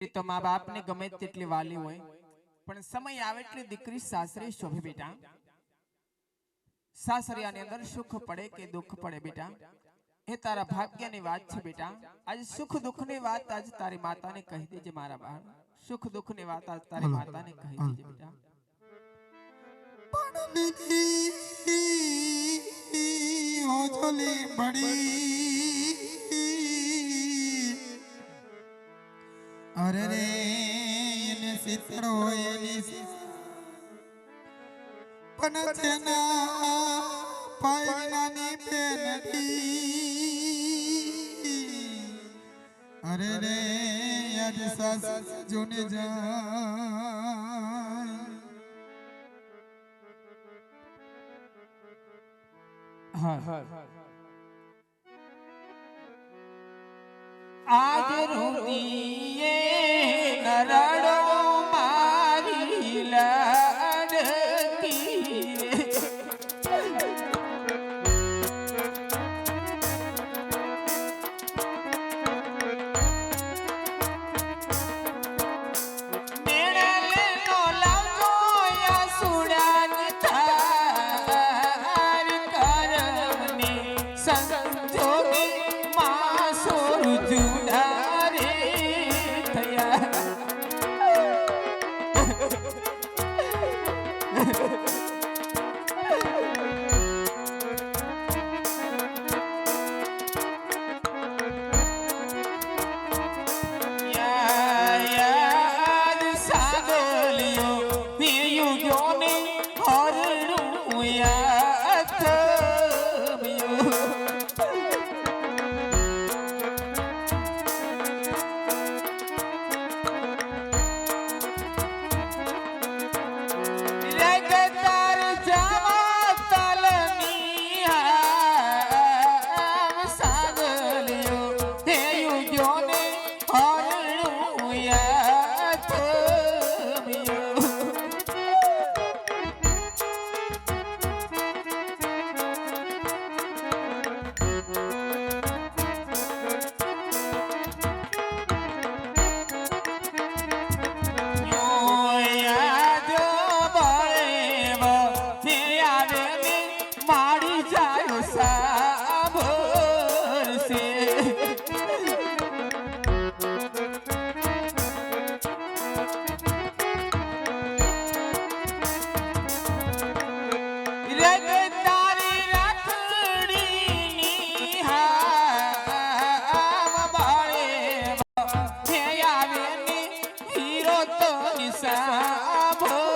એ તો મા બાપને ગમે તેટલી વાલી હોય પણ સમય આવે એટલે દીકરી સાસરે શોભે બેટા. સાસરિયાની અંદર સુખ પડે કે દુઃખ પડે બેટા? એ તારા ભાગ્યની વાત છે બેટા. આજ સુખ દુઃખની વાત આજ તારી માતાને કહી દેજે મારા બાળ સુખ દુઃખની વાત આજ તારી માતાને કહી દેજે બેટા. હોજલી બડી અરે રે, એને સિતરો એની પણ તેના પાયનાની બેનડી અરે રે, આજ સાસ જોને જાય. હા. આજ રૂદીએ તો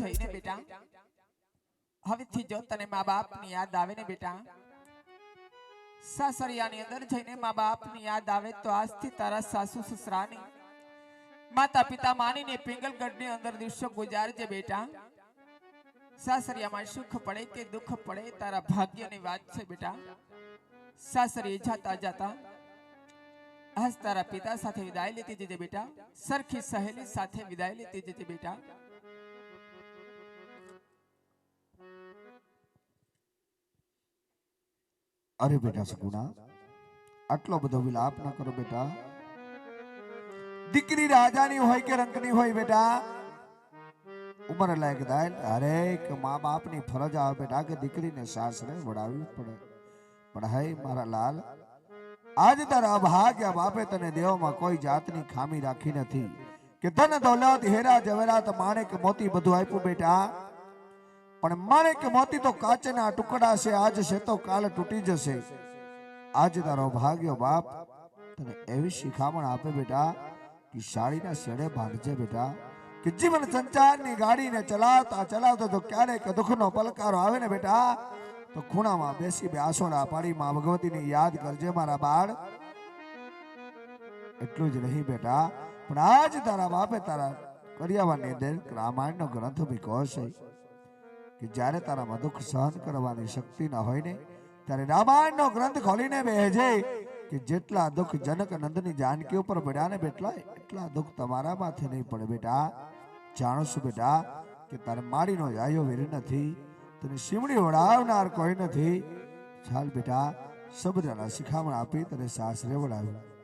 જઈને બેટા? હવેથી જો તને મા બાપની યાદ આવે ને બેટા? સાસરિયાની અંદર જઈને મા બાપની યાદ આવે તો આજથી તારા સાસુ સસરાની માતા પિતા માનીને પિંગલગઢની અંદર દિવસો ગુજારજે બેટા. સાસરિયામાં સુખ પડે કે દુઃખ પડે તારા ભાગ્યની વાત છે બેટા. સાસરીએ જાતા જાતા આજ તારા પિતા સાથે વિદાય લેતી જજે બેટા. સરખી સહેલી સાથે વિદાય લેતી જજે બેટા. અરે બેટા સગુણા, આટલો બધો વિલાપ ન કરો બેટા. દીકરી રાજાની હોય કે રંકની હોય બેટા, ઉંમર લાયક દાય હરેક મા બાપની ફરજ આવે બેટા કે દીકરીને સાસરે વડાવવી પડે. પણ હે મારા લાલ, આજ તારા અભાગ્ય બાપે તને દેવામાં કોઈ જાતની ખામી રાખી નથી. કે ધન દોલત હેરા જવેરાત માણેક, મોતી બધું આપ્યું બેટા. પણ માણેક મોતી તો કાચના ટુકડા છે, આજ છે તો કાલ તૂટી જશે. આજ તારો ભાગ્યો બાપ. તને એવી શિખામણ આપે બેટા, કે સાડીના શેડે ભાંડજે બેટા. કે જીવન સંચારની ગાડીને ચલાવતા ચલાવતા તો ક્યારેક દુઃખનો પલકારો આવે ને બેટા. તો ખૂણામાં બેસી બે આસોડા પાડી માં ભગવતીને યાદ કરજે મારા બાળ. એટલું જ નહીં બેટા, પણ આજ તારા બાપે તારા કર્યાવાની અંદર રામાયણનો ગ્રંથ મૂક્યો છે કે જ્યારે તારામાં દુઃખ સહન કરવાની શક્તિ ન હોય ને, ત્યારે રામાયણનો ગ્રંથ ખોલીને બેહજે કે જેટલા દુઃખ જનક નંદની જાનકી ઉપર પડ્યા ને બેટલા, એટલા દુઃખ તમારા માથે નહીં પડે બેટા. જાણો છું બેટા, કે તારે માડીનો જાયો વીર નથી, તને શિમડી વડાવનાર કોઈ નથી. ચાલ બેટા સબદાના શિખામણ આપી તને સાસરે વડાવ્યું.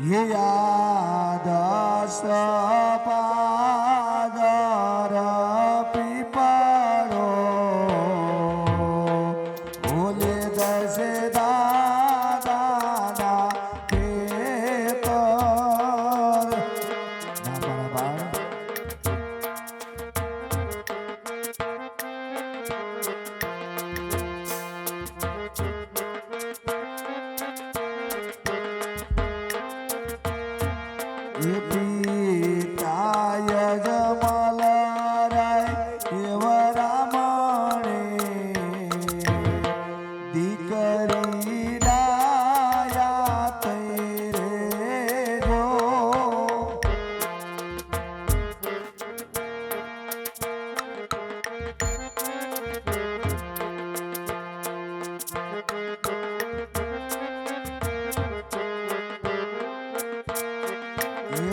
ये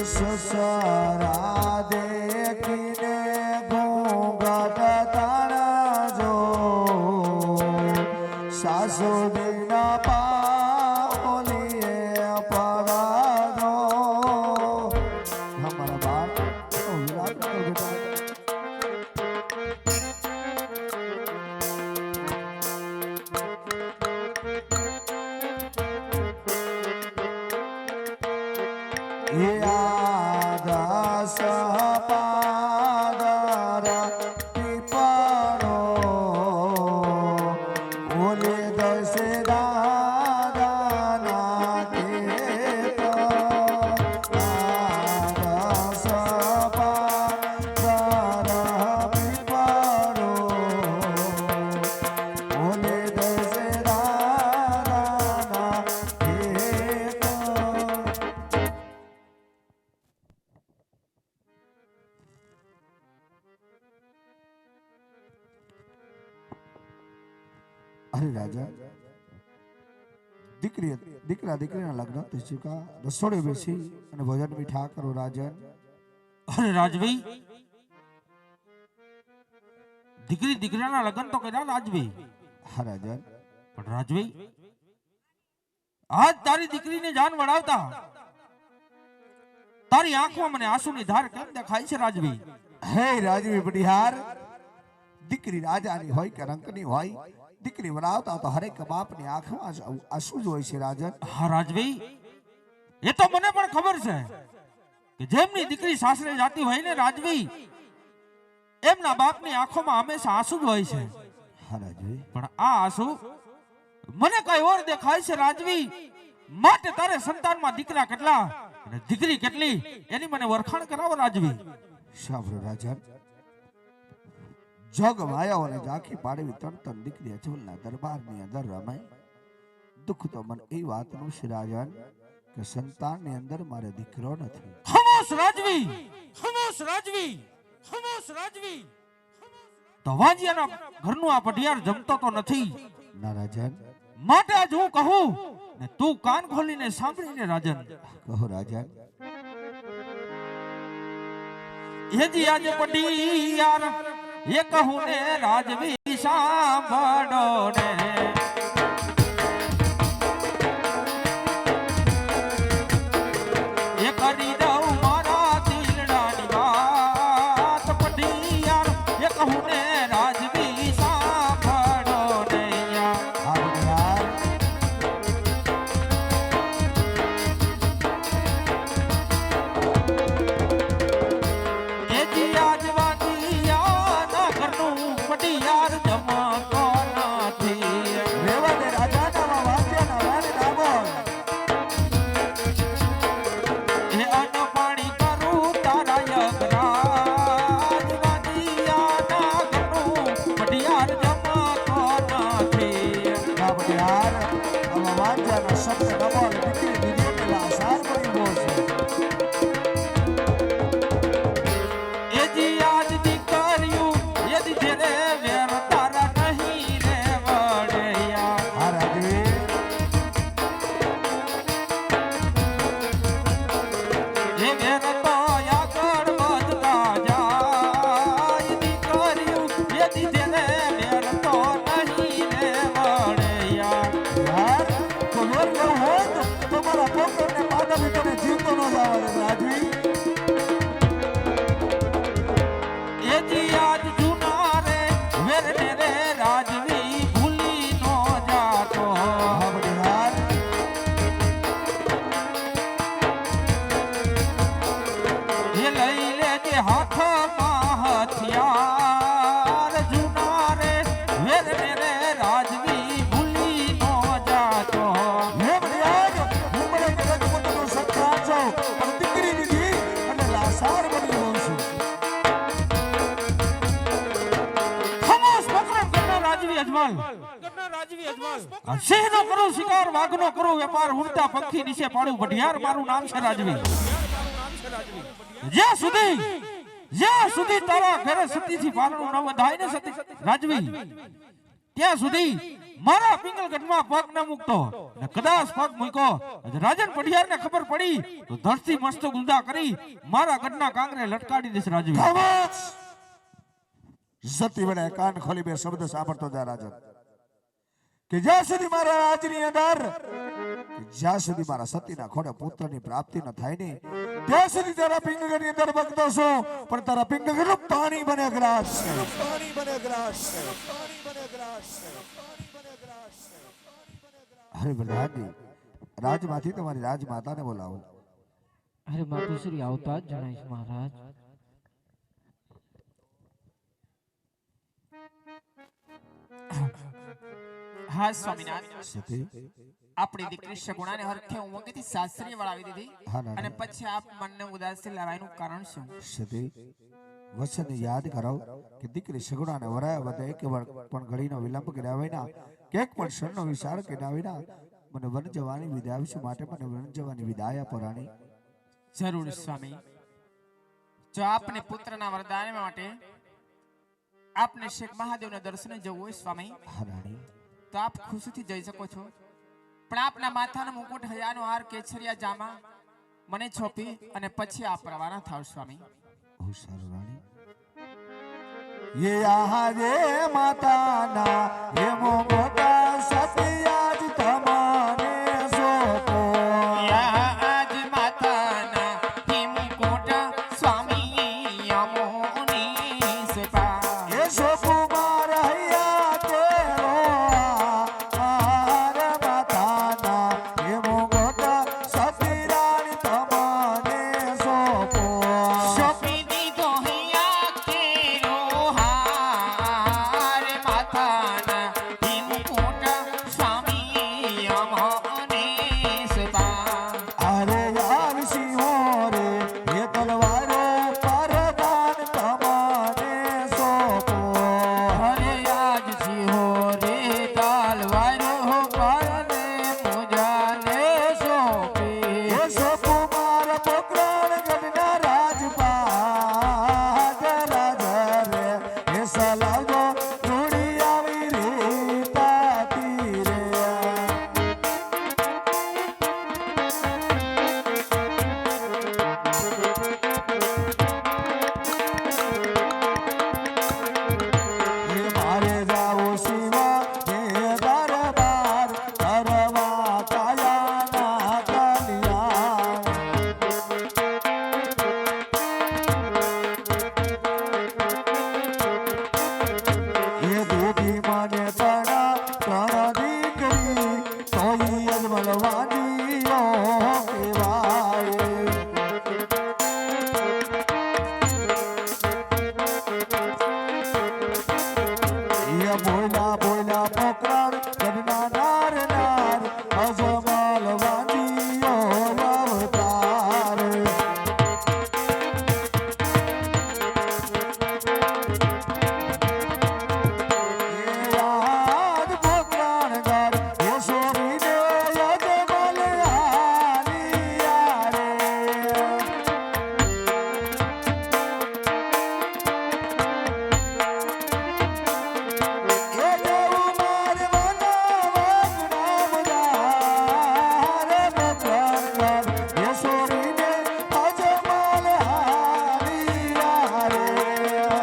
સસરા દેખીને અરે રાજા દીકરી દીકરા દીકરીના લગ્ન થઈ ચૂકા. રસોડે બેસી અને ભજન મીઠા કરો રાજન અરે રાજભાઈ દીકરી દીકરાના લગ્ન તો કર્યા રાજભાઈ. હા રાજન પણ રાજભાઈ આજ તારી દીકરીને જાન વડાવતા તારી આંખમાં મને આંસુની ધાર કેમ દેખાય છે રાજભાઈ? હે રાજવી બડિહાર દીકરી રાજાની હોય કે રંકની હોય દીકરી વરાવતા તો હરેક બાપની આંખમાં જ આંસુ જ હોય છે રાજન. હા રાજભાઈ એ તો મને પણ ખબર છે કે જેમની દીકરી સાસરે જાતી હોય ને રાજભાઈ એમના બાપની આંખોમાં હંમેશા આંસુ જ હોય છે. હા રાજવી. પણ આ આંસુ મને કઈ ઓર દેખાય છે રાજવી? માટે તારે સંતાનમાં દીકરા કેટલા? અને દીકરી કેટલી? એની મને વરખાણ કરાવો રાજવી. સાંભળો રાજન. જગ માયાઓને ઝાંખી પાડવી તન દીકરી અચવલના દરબારની અંદર રમાય. દુઃખ તો મને એ વાતનું છે રાજન કે સંતાનની અંદર મારે દીકરો નથી. હમોસ રાજવી! હમોસ રાજવી! હમોસ રાજવી! તો વાજિયાના ઘરનું આ પઢિયાર જમતો તો નથી. ના રાજન. માટે આજ હું કહું ને તું કાન ખોલીને સાંભળીને રાજન. કહો રાજન. હેજી આજે પઢિયાર એ કહું ને રાજવી સાંભળો ને. નથી ના બડિયાર આવા વાદ્યના શબ્દ ડાબોળ દીકરી રાજવી અજમલ આ સિંહનો કરું શિકાર? વાઘનો કરો વેપાર ઉડતા પંખી નીચે પાડું. ભઢિયાર મારું નામ છે રાજવી. જ્યાં સુધી જ્યાં સુધી તારા ઘરે સતીથી પારણું ન વધાય ને સતી રાજવી ત્યાં સુધી મારા પિંગલગઢમાં પગ ન મૂકતો ને કદાચ પગ મૂક્યો. રાજન પઢિયાર ને ખબર પડી તો ધરતી મસ્ત ગુંદા કરી મારા ગઢના કાંગરે લટકાડી દેશે રાજવી. સતી વડે કાન ખોલી બે શબ્દ સાંભળતો જા રાજન. કે જ્યાં સુધી મારા રાજની અંદર જ્યાં સુધી મારા સતીના ખોડે પુત્રની પ્રાપ્તિ ન થાય ને, ત્યાં સુધી તારા પિંગગરની અંદર ભક્તો છું, પણ તારા પિંગગઢનું પાણી બને ગ્રાસ પાણી બને ગ્રાસ પાણી બને ગ્રાસ અરે બલરાજી રાજમાંથી તમારી રાજમાતાને બોલાવો. અરે માતુશ્રી, આવતા જ જણાઈશ મહારાજ. હા સતી આપણી દીકરી સગુણાને હરખે ઉમંગથી સાસરી વળાવી દીધી. અને પછી આપ મનને ઉદાસી લાવવાનું કારણ શું? સતી વચન યાદ કરાવ કે દીકરી સગુણાને વરાયા બધા એક પણ ઘડીનો વિલંબ કર્યા વિના કે એક પણ ક્ષણનો વિચાર કર્યા વિના મને વન જવાની વિદાય આપશો માટે મને વન જવાની વિદાય આપો રાણી. જરૂર સ્વામી. જો આપને પુત્રના વરદાન માટે આપને શેખ મહાદેવના દર્શને જવું હોય સ્વામી. હા રાણી. તો આપ ખુશીથી જઈ શકો છો. પણ આપના માથાનો મુકુટ હયાનો હાર કેસરિયા જામા, મને છોપી અને પછી આપ રવાના થાવ, સ્વામી. બહુ સારું રાણી યે આહા રે માતાના રે મો